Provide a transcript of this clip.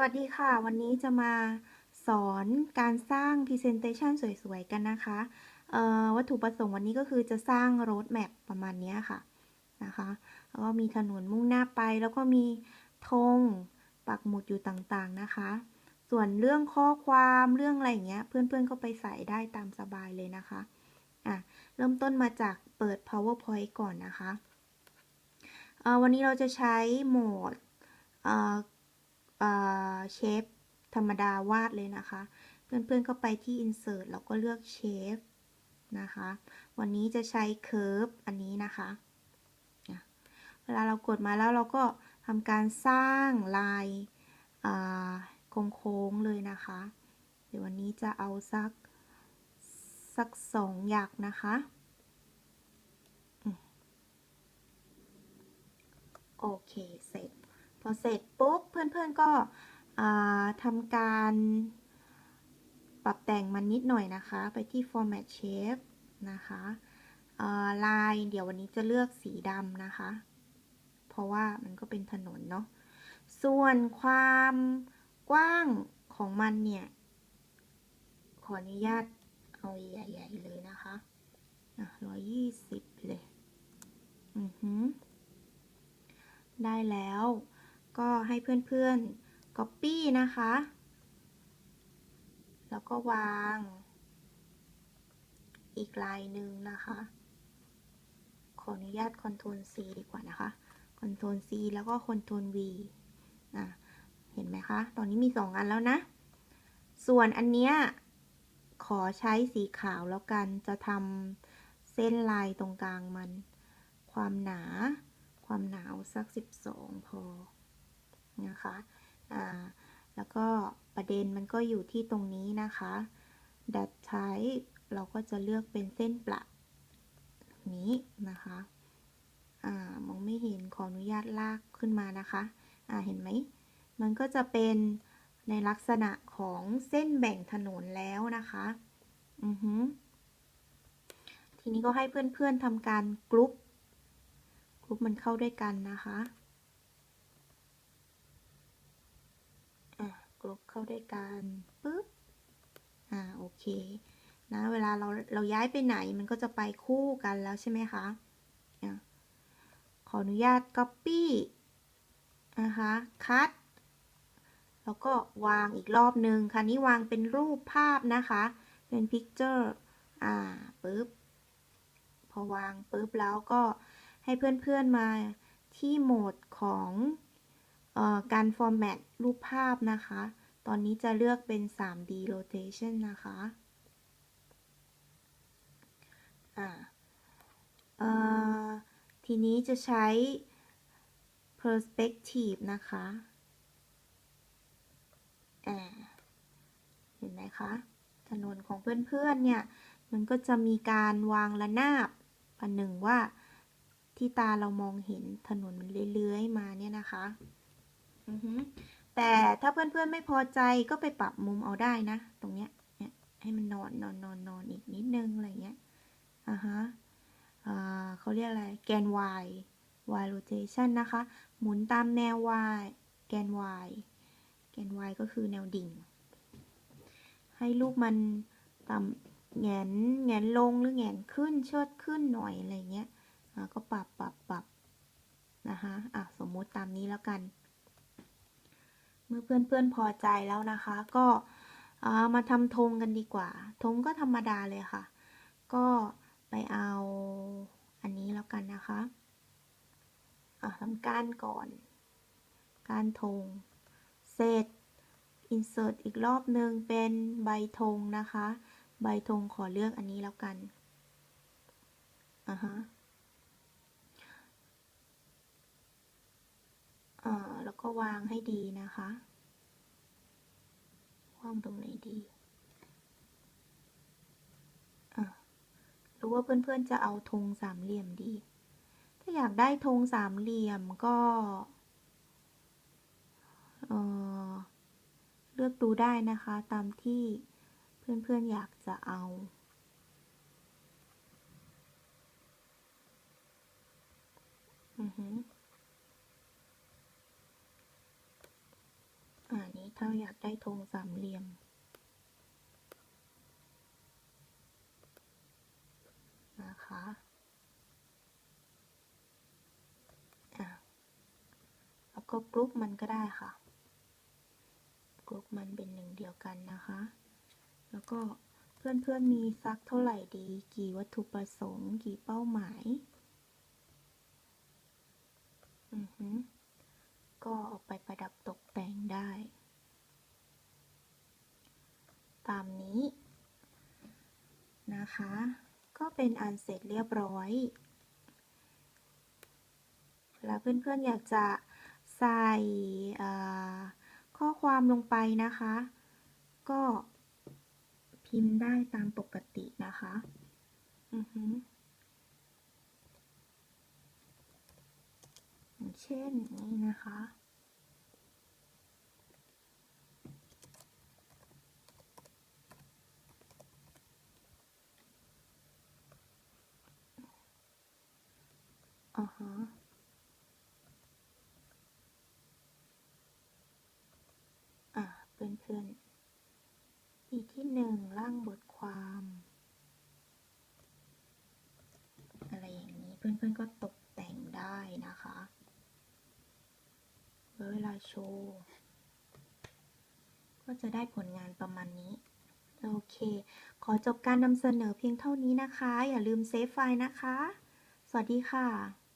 วัสดีค่ะ วันนี้จะมาสอนการสร้าง Presentation สวยๆ กันนะคะวัตถุประสงค์วันนี้ก็คือจะสร้าง Road Map ประมาณนี้ค่ะนะคะแล้วก็มีถนนมุ่งหน้าไป แล้วก็มีธงปักหมุดอยู่ต่างๆนะคะ ส่วนเรื่องข้อความเรื่องอะไรอย่างเงี้ย เพื่อนๆก็ไปใส่ได้ตามสบายเลยนะคะอะเริ่มต้นมาจากเปิด PowerPoint ก่อนนะคะวันนี้เราจะใช้โหมด เชฟธรรมดาวาดเลยนะคะ เพื่อนๆก็ไปที่ insert แล้วก็เลือกเชฟนะคะ วันนี้จะใช้ curve อันนี้นะคะ เวลาเรากดมาแล้วเราก็ทำการสร้างลายโค้งๆเลยนะคะ เดี๋ยววันนี้จะเอาสักสักสองหยักนะคะโอเค เสร็จ อเสร็จปุ๊บเพื่อนๆก็ทำการปรับแต่งมันนิดหน่อยนะคะ ไปที่ format shape นะคะลายเดี๋ยววันนี้จะเลือกสีดำนะคะ เพราะว่ามันก็เป็นถนนเนาะส่วนความกว้างของมันเนี่ย ขออนุญาตเอาใหญ่ๆเลยนะคะร้อยยี่สิบเลย อือหือได้แล้ว ก็ให้เพื่อนๆ Copy นะคะ แล้วก็วาง อีกลายหนึ่งนะคะ ขออนุญาต Ctrl C ดีกว่านะคะ Ctrl C แล้วก็ Ctrl V อะเห็นไหมคะ ตอนนี้มีสองอันแล้วนะ ส่วนอันเนี้ยขอใช้สีขาวแล้วกัน จะทำเส้นลายตรงกลางมัน ความหนา ความหนาวสัก 12 พอ นะคะแล้วก็ประเด็นมันก็อยู่ที่ตรงนี้นะคะดัดใช้เราก็จะเลือกเป็นเส้นประนี้นะคะอ่ามองไม่เห็นขออนุญาตลากขึ้นมานะคะเห็นไหม มันก็จะเป็นในลักษณะของเส้นแบ่งถนนแล้วนะคะ อือฮึทีนี้ก็ให้เพื่อนๆทำการกรุ๊ปกรุ๊ปมันเข้าด้วยกันนะคะกรุ๊ปเข้าด้วยกันปึ๊บอ่าโอเคนะเวลาเราเราย้ายไปไหนมันก็จะไปคู่กันแล้วใช่ไหมคะขออนุญาต Copy นะคะ Cut แล้วก็วางอีกรอบหนึ่งคราวนี้วางเป็นรูปภาพนะคะ เป็น Picture อ่าปึ๊บพอวางปึ๊บแล้วก็ให้เพื่อนๆมาที่โหมดของการฟอร์แมตรูปภาพนะคะ ตอนนี้จะเลือกเป็น 3D rotation นะคะทีนี้จะใช้ perspective นะคะเห็นไหมคะ ถนนของเพื่อนๆ เนี่ย มันก็จะมีการวางระนาบประหนึ่งว่าที่ตาเรามองเห็นถนนมันเลื้อยๆ มาเนี่ยนะคะ แต่ถ้าเพื่อนๆไม่พอใจก็ไปปรับมุมเอาได้นะ ตรงเนี้ยเนี่ยให้มันนอนนอนนอนนอนอีกนิดนึงอะไรเงี้ยอ่าฮะอ่าเขาเรียกอะไรแกน y y rotation นะคะ หมุนตามแนว y แกน y แกน y ก็คือแนวดิ่ง ให้ลูกมันต่ำแงนแงนลงหรือแงนขึ้นเชิดขึ้นหน่อยอะไรเงี้ยก็ปรับปรับปรับนะคะอะสมมุติตามนี้แล้วกัน เมื่อเพื่อนๆพอใจแล้วนะคะ ก็มาทำธงกันดีกว่าธงก็ธรรมดาเลยค่ะ ก็ไปเอาอันนี้แล้วกันนะคะทำการก่อนการธงเสร็จ insert อีกรอบหนึ่งเป็นใบธงนะคะ ใบธงขอเลือกอันนี้แล้วกันอ่าฮะว ก็วางให้ดีนะคะ วางตรงไหนดีหรือว่าเพื่อนๆจะเอาธงสามเหลี่ยมดี ถ้าอยากได้ธงสามเหลี่ยมก็เเลือกดูได้นะคะ ตามที่เพื่อนๆอยากจะเอาอือฮึอั ถ้าอยากได้ธงสามเหลี่ยม นะคะอะแล้วก็กรุ๊ปมันก็ได้ค่ะกรุ๊ปมันเป็นหนึ่งเดียวกันนะคะ แล้วก็เพื่อนๆมีสักเท่าไหร่ดี กี่วัตถุประสงค์ กี่เป้าหมาย อือฮึก็เอาไปประดับตกแต่งได้ ตามนี้นะคะ ก็ เป็นอันเสร็จเรียบร้อย แล้วเพื่อนๆอยากจะใส่ข้อความลงไปนะคะ ก็พิมพ์ได้ตามปกตินะคะอือเช่นนี้นะคะ อ่าฮะอะเพื่อนๆปีกที่หนึ่งร่างบทความ อะไรอย่างนี้เพื่อนๆก็ตกแต่งได้นะคะเวลาโชว์ก็จะได้ผลงานประมาณนี้ โอเค ขอจบการนำเสนอเพียงเท่านี้นะคะ อย่าลืมเซฟไฟล์นะคะ สวัสดีค่ะ